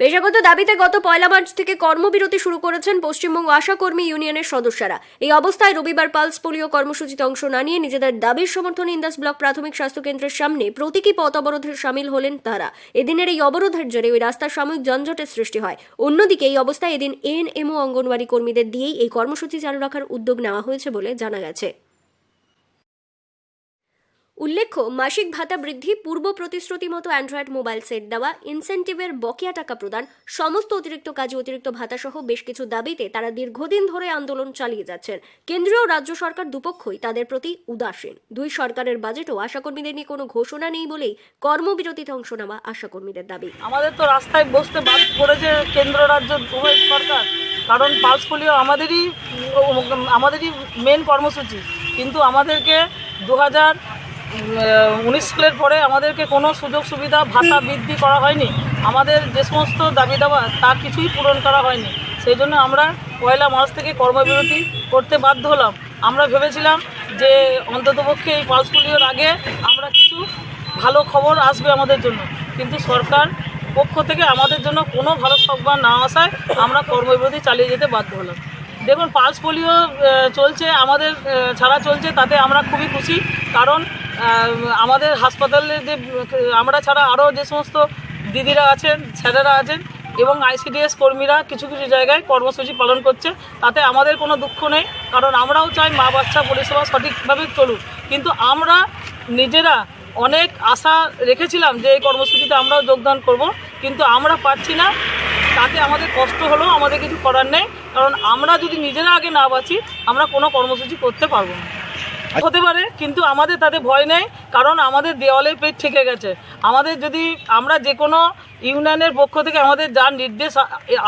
পেশাগত দাবিতে গত পয়লা মার্চ থেকে কর্মবিরতি শুরু করেছেন পশ্চিমবঙ্গ আশাকর্মী ইউনিয়নের সদস্যরা। এই অবস্থায় রবিবার পালস পোলিও কর্মসূচিতে অংশ না নিয়ে নিজেদের দাবির সমর্থনে ইন্দাস ব্লক প্রাথমিক স্বাস্থ্য কেন্দ্রের সামনে প্রতীকী পথ অবরোধে সামিল হলেন তারা। এদিনের এই অবরোধের জেরে ওই রাস্তার সাময়িক যানজটের সৃষ্টি হয়। অন্যদিকে এই অবস্থায় এদিন এএনএমও অঙ্গনওয়াড়ি কর্মীদের দিয়েই এই কর্মসূচি চালু রাখার উদ্যোগ নেওয়া হয়েছে বলে জানা গেছে। উল্লেখ্য, মাসিক ভাতা বৃদ্ধি, পূর্ব প্রতিশ্রুতি মতো অ্যান্ড্রয়েড মোবাইল সেট দেওয়া, ইনসেন্টিভের বকেয়া টাকা প্রদান, সমস্ত অতিরিক্ত কাজে অতিরিক্ত ভাতা সহ বেশ কিছু দাবিতে তারা দীর্ঘদিন ধরে আন্দোলন চালিয়ে যাচ্ছেন। কেন্দ্রীয় রাজ্য সরকার দুপক্ষই তাদের প্রতি উদাসীন। দুই সরকারের বাজেটও আশাকর্মীদের নিয়ে কোনো ঘোষণা নেই বলেই কর্মবিরতিতে অংশ নেওয়া আশাকর্মীদের দাবি। আমাদের তো রাস্তায় বসতে বাদ করেছে কেন্দ্র, রাজ্য, উভয় সরকার। কারণ পালস পোলিও আমাদেরই আমাদেরই মেন কর্মসূচি। কিন্তু আমাদেরকে দু হাজার উনিশ সালের পরে আমাদেরকে কোনো সুযোগ সুবিধা, ভাতা বৃদ্ধি করা হয়নি। আমাদের যে সমস্ত দাবি দাবা, তা কিছুই পূরণ করা হয়নি। সেই জন্য আমরা পয়লা মার্চ থেকে কর্মবিরতি করতে বাধ্য হলাম। আমরা ভেবেছিলাম যে অন্ততপক্ষে এই পালস পোলিওর আগে আমরা কিছু ভালো খবর আসবে আমাদের জন্য। কিন্তু সরকার পক্ষ থেকে আমাদের জন্য কোনো ভালো সংবাদ না আসায় আমরা কর্মবিরতি চালিয়ে যেতে বাধ্য হলাম। দেখুন পালস পোলিও চলছে, আমাদের ছাড়া চলছে, তাতে আমরা খুবই খুশি। কারণ আমাদের হাসপাতালে যে, আমরা ছাড়া আরও যে সমস্ত দিদিরা আছেন, স্যারেরা আছেন এবং আইসিডিএস কর্মীরা কিছু কিছু জায়গায় কর্মসূচি পালন করছে, তাতে আমাদের কোনো দুঃখ নেই। কারণ আমরাও চাই মা বাচ্চা পরিষেবা সঠিকভাবে চলুক। কিন্তু আমরা নিজেরা অনেক আশা রেখেছিলাম যে এই কর্মসূচিতে আমরাও যোগদান করব। কিন্তু আমরা পাচ্ছি না। তাতে আমাদের কষ্ট হলেও আমাদের কিছু করার নেই। কারণ আমরা যদি নিজেরা আগে না বাঁচি, আমরা কোনো কর্মসূচি করতে পারব না। হতে পারে, কিন্তু আমাদের তাতে ভয় নেই, কারণ আমাদের দেওয়ালের পেট ঠেকে গেছে। আমাদের যদি আমরা যে কোনো ইউনিয়নের পক্ষ থেকে আমাদের যা নির্দেশ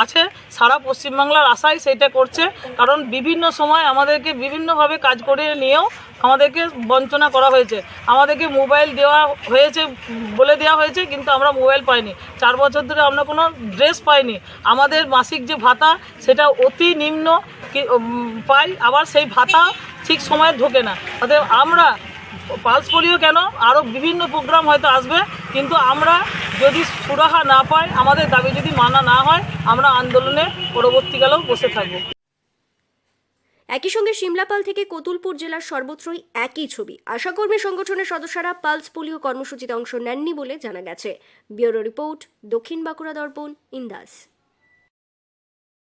আছে, সারা পশ্চিমবাংলার আশায় সেটা করছে, কারণ বিভিন্ন সময় আমাদেরকে বিভিন্নভাবে কাজ করে নিয়েও আমাদেরকে বঞ্চনা করা হয়েছে। আমাদেরকে মোবাইল দেওয়া হয়েছে, বলে দেওয়া হয়েছে, কিন্তু আমরা মোবাইল পাইনি। চার বছর ধরে আমরা কোনো ড্রেস পাইনি। আমাদের মাসিক যে ভাতা, সেটা অতি নিম্ন পাই। আবার সেই ভাতা ঠিক সময়ে ঢোকে না। অতএব আমরা পালস পোলিও কেন? আরও বিভিন্ন প্রোগ্রাম হয়তো আসবে, কিন্তু আমরা যদি সুরাহা না পাই, আমাদের দাবি যদি মানা না হয়, আমরা আন্দোলনে পরবর্তীকালেও বসে থাকব। একই সঙ্গে সিমলাপাল থেকে কতুলপুর জেলার সর্বত্রই একই ছবি। আশাকর্মী সংগঠনের সদস্যরা পালস পোলিও কর্মসূচিতে অংশ নেননি বলে জানা গেছে। ব্যুরো রিপোর্ট, দক্ষিণ বাঁকুড়া দর্পণ, ইন্দাস।